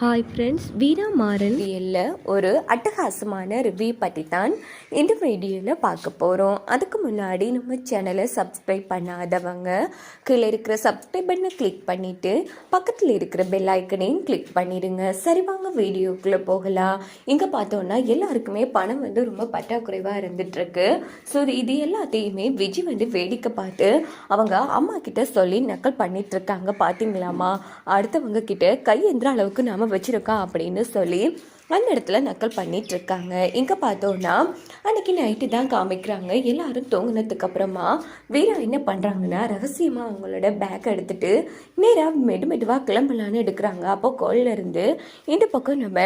Hi friends Veera Maran வீடியோவில் ஒரு அட்டகாசமான ரிவ்யூ பற்றி தான் இந்த வீடியோவில் பார்க்க போகிறோம் அதுக்கு முன்னாடி நம்ம சேனலை சப்ஸ்கிரைப் பண்ணாதவங்க கீழே இருக்கிற சப்ஸ்கிரைப் பண்ணை கிளிக் பண்ணிவிட்டு பக்கத்தில் இருக்கிற பெல் ஐக்கனையும் கிளிக் பண்ணிடுங்க சரி வாங்க வீடியோக்குள்ளே போகலாம். இங்கே பார்த்தோன்னா எல்லாருக்குமே பணம் வந்து ரொம்ப பற்றாக்குறைவாக இருந்துகிட்ருக்கு ஸோ இது எல்லாத்தையுமே விஜய் வந்து வேடிக்கை பார்த்து அவங்க அம்மா கிட்ட சொல்லி நக்கல் பண்ணிகிட்ருக்காங்க பார்த்தீங்களாமா அடுத்தவங்க கிட்ட கை எந்திர அளவுக்கு நாம வச்சுருக்கான் அப்படின்னு சொல்லி அந்த இடத்துல நக்கல் பண்ணிகிட்ருக்காங்க இருக்காங்க இங்கே பார்த்தோன்னா அன்னைக்கு நைட்டு தான் காமிக்கிறாங்க. எல்லாரும் தூங்கினதுக்கு அப்புறமா வீரா என்ன பண்ணுறாங்கன்னா ரகசியமாக அவங்களோட பேக் எடுத்துகிட்டு நேராக மெடு மெதுவாக கிளம்பலான்னு எடுக்கிறாங்க. அப்போ கோயிலேருந்து இந்த பக்கம் நம்ம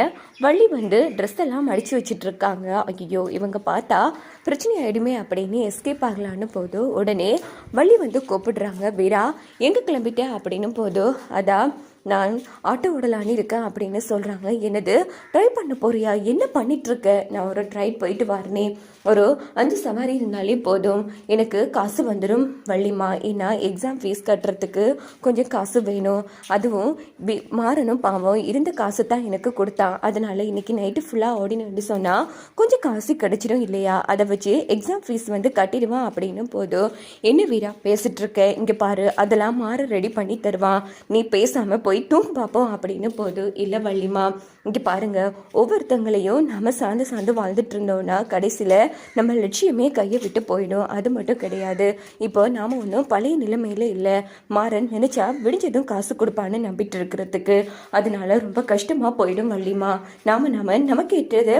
வள்ளி வந்து ட்ரெஸ் எல்லாம் மடிச்சு வச்சிட்டு ஐயோ இவங்க பார்த்தா பிரச்சனை ஆகிடுமே அப்படின்னு எஸ்கேப் ஆகலான்னு போது உடனே வள்ளி வந்து கூப்பிடுறாங்க. வீரா எங்கே கிளம்பிட்டேன் அப்படின்னு போதோ அதான் நான் ஆட்டோ ஓடலான்னு இருக்கேன் அப்படின்னு சொல்கிறாங்க என்னது? ட்ரை பண்ண போறியா? என்ன பண்ணிகிட்ருக்க நான் ஒரு ட்ரை போயிட்டு வரனே. ஒரு அஞ்சு சவாரி இருந்தாலே போதும். எனக்கு காசு வந்துடும் வள்ளிமா ஏன்னா எக்ஸாம் ஃபீஸ் கட்டுறதுக்கு கொஞ்சம் காசு வேணும். அதுவும் வி- மாறனும் பாவம். இருந்த காசு தான் எனக்கு கொடுத்தான் அதனால் இன்றைக்கி நைட்டு ஃபுல்லாக ஓடினு சொன்னால் கொஞ்சம் காசு கிடைச்சிடும் இல்லையா? அதை வச்சு எக்ஸாம் ஃபீஸ் வந்து கட்டிடுவான் அப்படின்னு போதும். என்ன வீரா பேசிகிட்ருக்க இங்கே பாரு அதெல்லாம் மாற ரெடி பண்ணி தருவான் நீ பேசாமல் போய் போய் தூங்கு பார்ப்போம் அப்படின்னு போது இல்லை வள்ளிமா இங்கே பாருங்கள் ஒவ்வொருத்தங்களையும் நம்ம சார்ந்து சார்ந்து வாழ்ந்துட்டு இருந்தோம்னா கடைசியில் நம்ம லட்சியமே கையை விட்டு போயிடும். அது மட்டும் கிடையாது. இப்போ நாம் ஒன்றும் பழைய நிலைமையில் இல்லை. மாறன் நினச்சா விடிஞ்சதும் காசு கொடுப்பான்னு நம்பிட்டு இருக்கிறதுக்கு. அதனால ரொம்ப கஷ்டமாக போயிடும் வள்ளிமா. நாம் நாம் நமக்கு ஏற்றது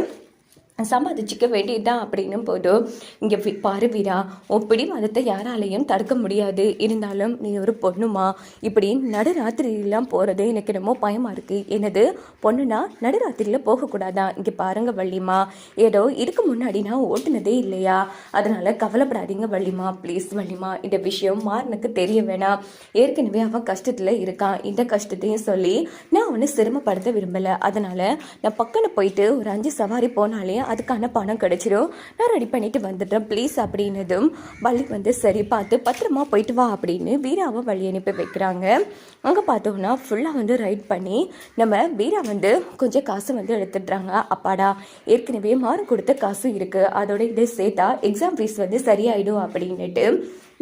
சம்பாதிச்சுக்க வேண்டியதுதான் அப்படின்னும் போதும் இங்கே பாரு வீரா உன் பிடிவாதத்தை யாராலையும் தடுக்க முடியாது. இருந்தாலும் நீ ஒரு பொண்ணுமா? இப்படி நடுராத்திரியெல்லாம் போகிறது எனக்கு என்னமோ பயமாக இருக்குது என்னது? பொண்ணுனா நடுராத்திரியில் போகக்கூடாதா? இங்கே பாருங்க வள்ளிமா ஏதோ இதுக்கு முன்னாடி நான் ஓட்டுனதே இல்லையா? அதனால் கவலைப்படாதீங்க வள்ளிமா ப்ளீஸ் வள்ளிமா. இந்த விஷயம் மாறனுக்கு தெரிய வேணாம். ஏற்கனவே அவன் கஷ்டத்தில் இருக்கான். இந்த கஷ்டத்தையும் சொல்லி நான் அவனை சிரமப்படுத்த விரும்பலை. அதனால் நான் பக்கம் போயிட்டு ஒரு அஞ்சு சவாரி போனாலே அதுக்கான பணம் கிடச்சிரும். நான் ரெடி பண்ணிவிட்டு வந்துட்டேன் ப்ளீஸ் அப்படின்னதும் வள்ளி வந்து சரி பார்த்து பத்திரமா போயிட்டு வா அப்படின்னு வீராவை வழி அனுப்பி வைக்கிறாங்க. அங்கே பார்த்தோம்னா ஃபுல்லாக வந்து ரைட் பண்ணி நம்ம வீரா வந்து கொஞ்சம் காசு வந்து எடுத்துடுறாங்க. அப்பாடா ஏற்கனவே மாறு கொடுத்த காசு இருக்குது அதோட இதை சேர்த்தா எக்ஸாம் ஃபீஸ் வந்து சரியாயிடும் அப்படின்னுட்டு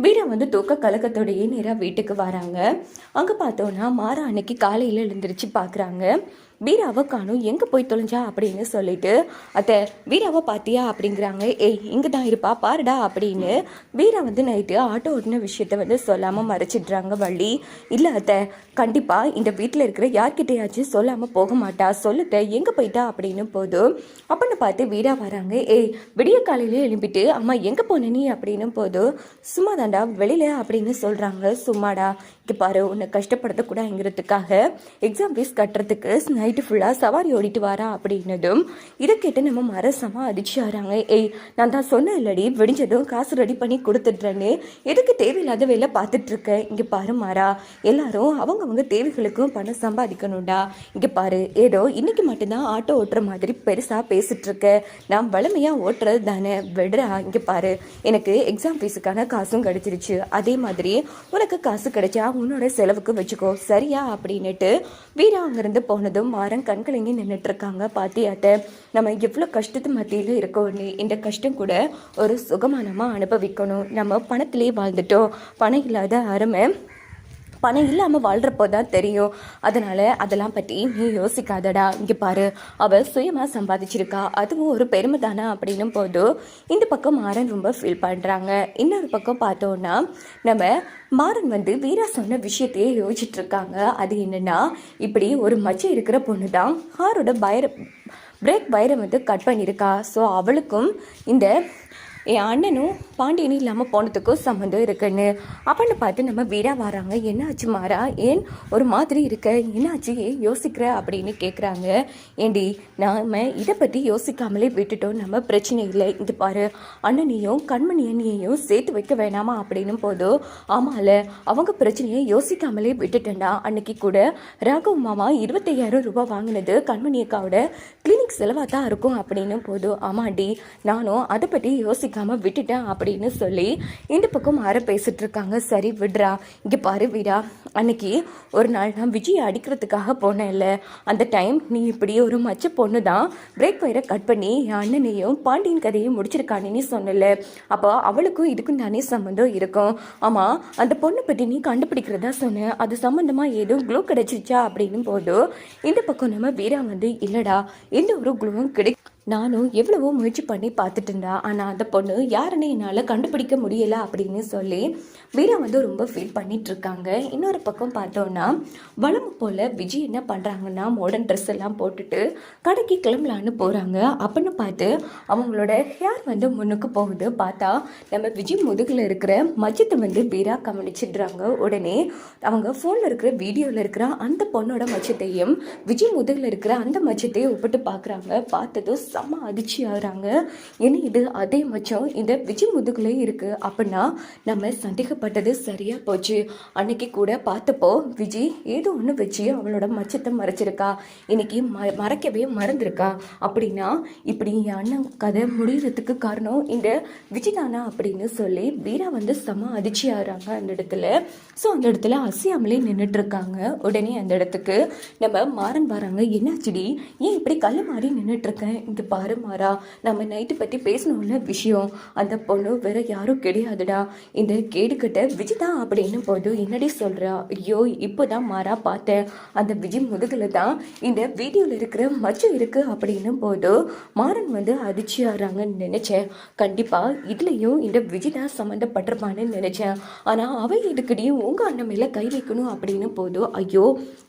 வீரா வந்து தூக்க கலக்கத்தோடையே நேராக வீட்டுக்கு வராங்க. அங்கே பார்த்தோன்னா மாறா அன்னைக்கு காலையில் எழுந்திரிச்சு பார்க்குறாங்க. வீராவை காணும். எங்கே போய் தொலைஞ்சா அப்படின்னு சொல்லிட்டு அத்தை வீராவை பார்த்தியா அப்படிங்கிறாங்க. ஏய் இங்கே தான் இருப்பா பாருடா அப்படின்னு வீரா வந்து நைட்டு ஆட்டோ ஓட்டின விஷயத்த வந்து சொல்லாமல் மறைச்சிடுறாங்க வள்ளி. இல்லை அத்தை கண்டிப்பாக இந்த வீட்டில் இருக்கிற யார்கிட்டையாச்சும் சொல்லாமல் போக மாட்டா. சொல்லுத்த எங்கே போயிட்டா அப்படின்னு போதும். அப்படின்னு பார்த்து வீரா வராங்க. ஏய் விடிய காலையிலே எழுப்பிட்டு அம்மா எங்கே போன நீ அப்படின்னு போதும். சும்மா தாண்டா வெளியில அப்படின்னு சொல்கிறாங்க சும்மாடா இங்கே பாரு உன்னை கஷ்டப்படுத்தக்கூடாதுங்கிறதுக்காக எக்ஸாம் ஃபீஸ் கட்டுறதுக்கு நைட்டு ஃபுல்லாக சவாரி ஓடிட்டு வாரா அப்படின்னதும் இதை கேட்டு நம்ம மரசமாக அடிச்சு வராங்க ஏய் நான் தான் சொன்னேன் இல்லடி விடிஞ்சதும் காசு ரெடி பண்ணி கொடுத்துட்றேன்னு. எதுக்கு தேவையில்லாத வேலை பார்த்துட்ருக்கேன் இங்கே பாரு மாறா எல்லாரும் அவங்கவுங்க தேவைகளுக்கும் பணம் சம்பாதிக்கணும்டா. இங்கே பாரு ஏதோ இன்னைக்கு மட்டும்தான் ஆட்டோ ஓட்டுற மாதிரி பெருசாக பேசிகிட்ருக்கேன் நான் வளமையாக ஓட்டுறது தானே விடுறா இங்கே பாரு. எனக்கு எக்ஸாம் ஃபீஸுக்கான காசும் கிடச்சிருச்சு. அதே மாதிரி உனக்கு காசு கிடைச்சா உன்னோட செலவுக்கு வச்சுக்கோ. சரியா? அப்படின்னுட்டு வீரா அங்கேருந்து போனதும் மாறன் கண்கலங்கி நின்றுட்டு இருக்காங்க பாத்தியாத்த நம்ம எவ்வளோ கஷ்டத்து மத்தியில் இருக்கோம்னு இந்த கஷ்டம் கூட ஒரு சுகமானமாக அனுபவிக்கணும். நம்ம பணத்திலே வாழ்ந்துட்டோம். பணம் இல்லாத அருமை பணம் இல்லாமல் வாழ்கிறப்போ தான் தெரியும். அதனால் அதெல்லாம் பற்றி நீ யோசிக்காதடா. இங்கே பாரு. அவள் சுயமாக சம்பாதிச்சிருக்கா. அதுவும் ஒரு பெருமை தானே அப்படின்னும் போது இந்த பக்கம் மாறன் ரொம்ப ஃபீல் பண்ணுறாங்க இன்னொரு பக்கம் பார்த்தோன்னா நம்ம மாறன் வந்து வீரா சொன்ன விஷயத்தையே யோசிச்சுட்டு இருக்காங்க. அது என்னென்னா இப்படி ஒரு மச்சம் இருக்கிற பொண்ணு தான் ஹாரோட பயர பிரேக் வயரை வந்து கட் பண்ணியிருக்கா. ஸோ அவளுக்கும் இந்த என் அண்ணனும் பாண்டியனும் இல்லாமல் போனதுக்கும் சம்மந்தம் இருக்குன்னு. அப்படின்னு பார்த்து நம்ம வீடாக வராங்க. என்னாச்சு மாறா? ஏன் ஒரு மாதிரி இருக்க? என்னாச்சு? ஏன் யோசிக்கிற? அப்படின்னு கேட்குறாங்க ஏண்டி நாம் இதை பற்றி யோசிக்காமலே விட்டுட்டோம். நம்ம பிரச்சனை இல்லை. இது பாரு அண்ணனையும் கண்மணி அண்ணியையும் சேர்த்து வைக்க வேணாமா அப்படின்னு போதும் ஆமால அவங்க பிரச்சனையை யோசிக்காமலே விட்டுட்டேன்டா. அன்னைக்கு கூட ராகவ் மாமா இருபத்தையாயிரம் ரூபாய் வாங்கினது கண்மணி அக்காவோட கிளினிக் செலவாக தான் இருக்கும் அப்படின்னு போதும் ஆமாண்டி நானும் அதை பற்றி யோசிக்க கேட்காம விட்டுட்டேன் அப்படின்னு சொல்லி இந்த பக்கம் மாற பேசிட்டு இருக்காங்க. சரி விடுறா. இங்கே பாரு வீரா. அன்னைக்கு ஒரு நாள் நான் விஜயை அடிக்கிறதுக்காக போனேன்ல. அந்த டைம் நீ இப்படி ஒரு மச்ச பொண்ணு தான் பிரேக் வயரை கட் பண்ணி என் அண்ணனையும் பாண்டியன் கதையும் முடிச்சிருக்கானேன்னு சொன்னல அப்போ அவளுக்கும் இதுக்கும் தானே சம்மந்தம் இருக்கும். ஆமாம் அந்த பொண்ணை பற்றி நீ கண்டுபிடிக்கிறதா சொன்னேன் அது சம்மந்தமாக ஏதோ க்ளூ கிடைச்சிருச்சா அப்படின்னு போதும் இந்த பக்கம் நம்ம வீரா வந்து இல்லைடா எந்த ஒரு க்ளூவும் கிடை நானும் எவ்வளவோ முயற்சி பண்ணி பார்த்துட்டு இருந்தா ஆனால் அந்த பொண்ணு யாருன்னு என்னால் கண்டுபிடிக்க முடியலை அப்படின்னு சொல்லி வீரா வந்து ரொம்ப ஃபீல் பண்ணிகிட்ருக்காங்க இன்னொரு பக்கம் பார்த்தோன்னா வளம் போல் விஜய் என்ன பண்ணுறாங்கன்னா மாடர்ன் ட்ரெஸ் எல்லாம் போட்டுட்டு கடைக்கு கிளம்பலான்னு போகிறாங்க அப்படின்னு பார்த்து அவங்களோட ஹேர் வந்து முன்னுக்கு போகுது. பார்த்தா நம்ம விஜய் முதுகில் இருக்கிற மஜத்தை வந்து வீரா கவனிச்சிடுறாங்க. உடனே அவங்க ஃபோனில் இருக்கிற வீடியோவில் இருக்கிற அந்த பொண்ணோட மச்சத்தையும் விஜய் முதுகில் இருக்கிற அந்த மச்சத்தையும் ஒப்பிட்டு பார்க்குறாங்க. பார்த்ததும் செம்ம அதிர்ச்சி ஆகிறாங்க. ஏன்னா இது அதே மச்சம். இந்த விஜய் முதுகுலே இருக்குது அப்படின்னா நம்ம சந்தேகப்பட்டது சரியாக போச்சு. அன்னைக்கு கூட பார்த்தப்போ விஜய் ஏதோ ஒன்று வச்சு அவளோட மச்சத்தை மறைச்சிருக்கா. இன்னைக்கு ம மறைக்கவே மறந்துருக்கா. அப்படின்னா இப்படி என் அண்ணன் கதை முடிகிறதுக்கு காரணம் இந்த விஜய் தானா அப்படின்னு சொல்லி வீரா வந்து செம்ம அதிர்ச்சி ஆகிறாங்க அந்த இடத்துல. ஸோ அந்த இடத்துல அசையாமலே நின்றுட்டுருக்காங்க உடனே அந்த இடத்துக்கு நம்ம மாறன் வராங்க. என்னாச்சுடி? ஏன் இப்படி கல் மாறி நின்றுட்டு இருக்கேன் இங்க பாரு மாறா நம்ம நைட்டு பற்றி பேசணும்ல விஷயம். அந்த பொண்ணு வேற யாரும் கிடையாதுடா. இந்த கேடுக்கிட்ட விஜய் தான் அப்படின்னு போது என்னடி சொல்கிறா ஐயோ இப்போ தான் மாறா பார்த்தேன். அந்த விஜய் முதுகில் தான் இந்த வீடியோவில் இருக்கிற மச்சம் இருக்குது அப்படின்னு போது மாறன் வந்து அதிர்ச்சி ஆகிறாங்கன்னு நினச்சேன். கண்டிப்பாக இதுலயும் இந்த விஜய் தான் சம்மந்தப்பட்டிருப்பான்னு நினச்சேன். ஆனால் அவ இதுக்கடி உங்க அண்ணன் மேலே கை வைக்கணும் அப்படின்னு போது ஐயோ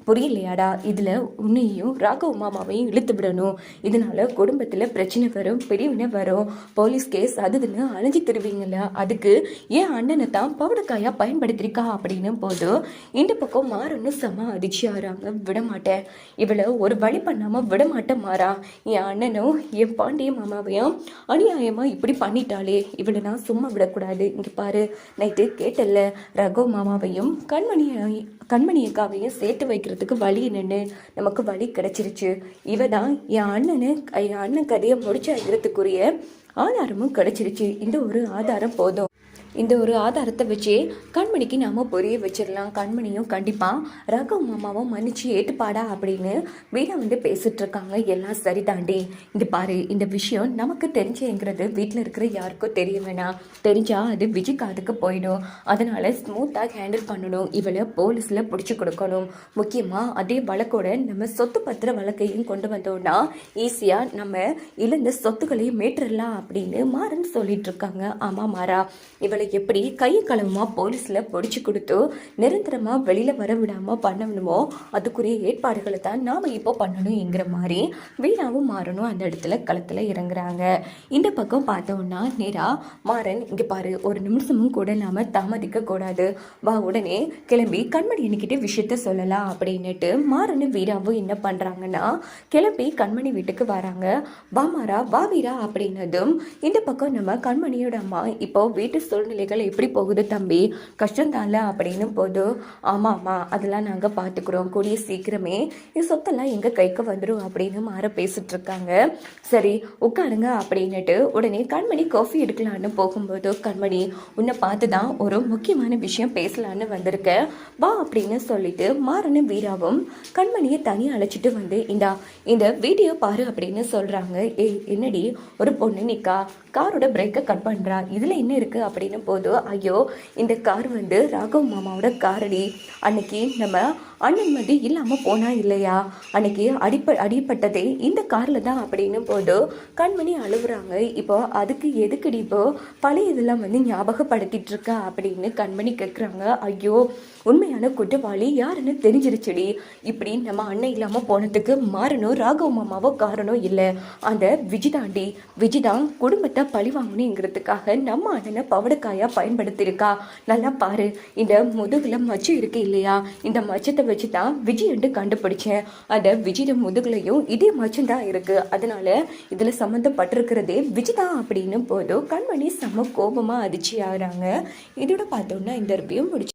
புரியலையாடா. இதில் உன்னையும் ராகவ் மாமாவையும் இழுத்து விடணும். இதனால் குடும்ப குடும்பத்தில் பிரச்சனை வரும் பிரிவினை வரும் போலீஸ் கேஸ் அதுன்னு அழிஞ்சு தருவீங்கல்ல? அதுக்கு ஏன் அண்ணனை தான் பவுடக்காயாக பயன்படுத்திருக்கா அப்படின்னு போது இந்த பக்கம் மாறன்னு செம அதிர்ச்சி ஆறாங்க விடமாட்டேன் இவளை ஒரு வழி பண்ணாமல் விடமாட்டேன் மாறா. என் அண்ணனும் என் பாண்டிய மாமாவையும் அநியாயமாக இப்படி பண்ணிட்டாளே. இவளை நான் சும்மா விடக்கூடாது. இங்கே பாரு நைட்டு கேட்டல்ல ரகோ மாமாவையும் கண்மணியை கண்மணி அக்காவையும் சேர்த்து வைக்கிறதுக்கு வழி என்னென்னு? நமக்கு வழி கிடைச்சிருச்சு. இவ தான் என் அண்ணனு என் சொன்ன கதையை முடிச்சாங்கிறதுக்குரிய ஆதாரமும் கிடைச்சிருச்சு. இந்த ஒரு ஆதாரம் போதும். இந்த ஒரு ஆதாரத்தை வச்சு கண்மணிக்கு நாம புரிய வச்சிடலாம். கண்மணியும் கண்டிப்பாக ரகு மாமாவும் மன்னிச்சு ஏற்றுப்பாடா அப்படின்னு வீரா வந்து பேசிட்டு இருக்காங்க. எல்லாம் சரி தாண்டி இந்த பாரு இந்த விஷயம் நமக்கு தெரிஞ்சேங்கிறது வீட்டில் இருக்கிற யாருக்கும் தெரிய வேணாம் தெரிஞ்சா அது விஜய் காதுக்கு போயிடும். அதனால ஸ்மூத்தாக ஹேண்டில் பண்ணணும். இவளை போலீஸில் பிடிச்சி கொடுக்கணும். முக்கியமாக அதே வழக்கோட நம்ம சொத்து பத்திர வழக்கையும் கொண்டு வந்தோம்னா ஈஸியாக நம்ம இழந்த சொத்துக்களையும் மீட்டுறலாம் அப்படின்னு மாறன் சொல்லிட்டு இருக்காங்க. ஆமாம் மாறா. இவளை எப்படி கையை களவுமா போலீஸில் பிடிச்சி கொடுத்து நிரந்தரமாக வெளியில் வர விடாமல் பண்ணணுமோ அதுக்குரிய ஏற்பாடுகளை தான் நாம் இப்போ பண்ணணுங்கிற மாதிரி வீணாவும் மாறணும் அந்த இடத்துல களத்தில் இறங்குறாங்க. இந்த பக்கம் பார்த்தோம்னா நேராக மாறன் இங்கே பாரு ஒரு நிமிஷமும் கூட நாம் தாமதிக்க கூடாது. வா உடனே கிளம்பி கண்மணி என்கிட்ட விஷயத்த சொல்லலாம் அப்படின்னுட்டு மாறனும் வீராவும் என்ன பண்ணுறாங்கன்னா கிளம்பி கண்மணி வீட்டுக்கு வராங்க. வா மாறா வா வீரா அப்படின்னதும் இந்த பக்கம் நம்ம கண்மணியோட அம்மா இப்போ வீட்டு சூழ்நிலைகள் எப்படி போகுது தம்பி? கஷ்டந்தால அப்படின்னு போது ஆமாம்மா அதெல்லாம் நாங்கள் பார்த்துக்குறோம் கூடிய சீக்கிரமே இந்த சொத்தெல்லாம் எங்கள் கைக்கு வந்துடும் அப்படின்னு மாற பேசிட்டு இருக்காங்க. சரி உட்காருங்க அப்படின்னுட்டு உடனே கண்மணி காஃபி எடுக்கலான்னு போகும்போது கண்மணி உன்னை பார்த்து தான் ஒரு முக்கியமான விஷயம் பேசலான்னு வந்திருக்கேன் வா அப்படின்னு சொல்லிட்டு மாறனும் வீராவும் கண்மணியை தனியாக அழைச்சிட்டு வந்து இந்தா இந்த வீடியோ பாரு அப்படின்னு சொல்கிறாங்க ஏய் என்னடி? ஒரு பொண்ணு நிக்கா. காரோட பிரேக்கை கட் பண்ணுறா இதில் என்ன இருக்குது அப்படின்னு போது ஐயோ இந்த கார் வந்து ராகவ் மாமாவோட காரடி. அன்னைக்கு நம்ம அண்ணன் வந்து இல்லாமல் போனா இல்லையா? அன்னைக்கு அடிப்ப அடிப்பட்டதே இந்த காரில் தான் அப்படின்னு போட்டு கண்மணி அழுகுறாங்க இப்போ அதுக்கு எதுக்குடி இப்போ? பழைய இதெல்லாம் வந்து ஞாபகப்படுத்திட்டு இருக்கா அப்படின்னு கண்மணி கேட்குறாங்க ஐயோ உண்மையான குற்றவாளி யாருன்னு தெரிஞ்சிருச்சுடி. இப்படி நம்ம அண்ணன் இல்லாமல் போனதுக்கு மாறணும் ராகவ் மாமாவோ காரணம் இல்லை. அந்த விஜிதாண்டி விஜிதான் குடும்பத்தை பழி வாங்கணுங்கிறதுக்காக நம்ம அண்ணனை பவடக்காயா பயன்படுத்தியிருக்கா. நல்லா பாரு இந்த முதுகில் மச்சம் இருக்கு இல்லையா? இந்த மச்சத்தை வச்சு தான் விஜயண்டு கண்டுபிடிச்சேன். அந்த விஜயோட முதுகுலையும் இதே மச்சம் தான் இருக்கு. அதனால இதில் சம்மந்தப்பட்டிருக்கிறதே விஜிதா அப்படின்னு போதும் கண்மணி செம்ம கோபமாக அதிர்ச்சி ஆகிறாங்க இதோட பார்த்தோன்னா இந்த ரிவ்யூ முடிச்சு